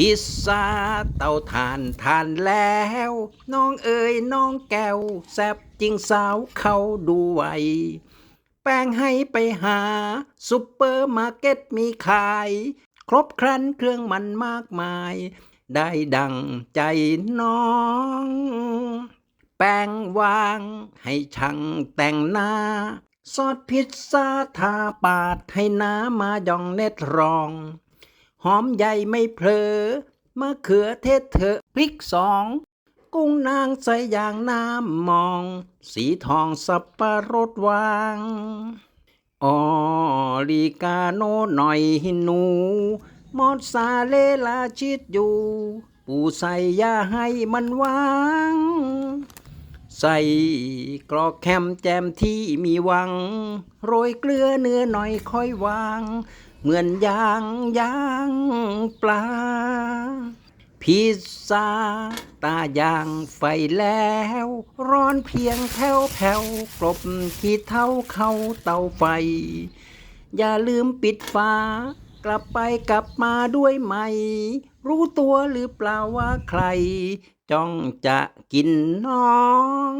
พิซซ่าเตาถ่านทานแล้ว น้องเอ๋ยน้องแก้วแซบจริงสาวเขาดูไวแป้งให้ไปหาซุปเปอร์มาร์เก็ตมีขาย ครบครันเครื่องมันมากมาย ได้ดังใจน้อง แป้งวางให้ช่างแต่งหน้า ซอสพิซซ่าทาปาดให้น้ำมายองเน็ตรอง หอมใหญ่ไม่เผลอมะเขือเทศเถอะพริกสอง กุ้งนางใส่อย่างน้ำมอง สีทองสับปะรดวางออริกาโนหน่อยหินู มอสซาเลลาชิดอยู่ ปูใส่ยาให้มันวาง ใส่กรอกแคมแจมที่มีวัง โรยเกลือเนื้อหน่อยค่อยวาง เหมือนยางยางปลา พิซซ่าตายางไฟแล้ว ร้อนเพียงแผ่วแผ่วกลบขี้เท่าเข้าเตาไฟ อย่าลืมปิดฝากลับไปกลับมาด้วยไหม รู้ตัวหรือเปล่าว่าใคร จ้องจะกินน้อง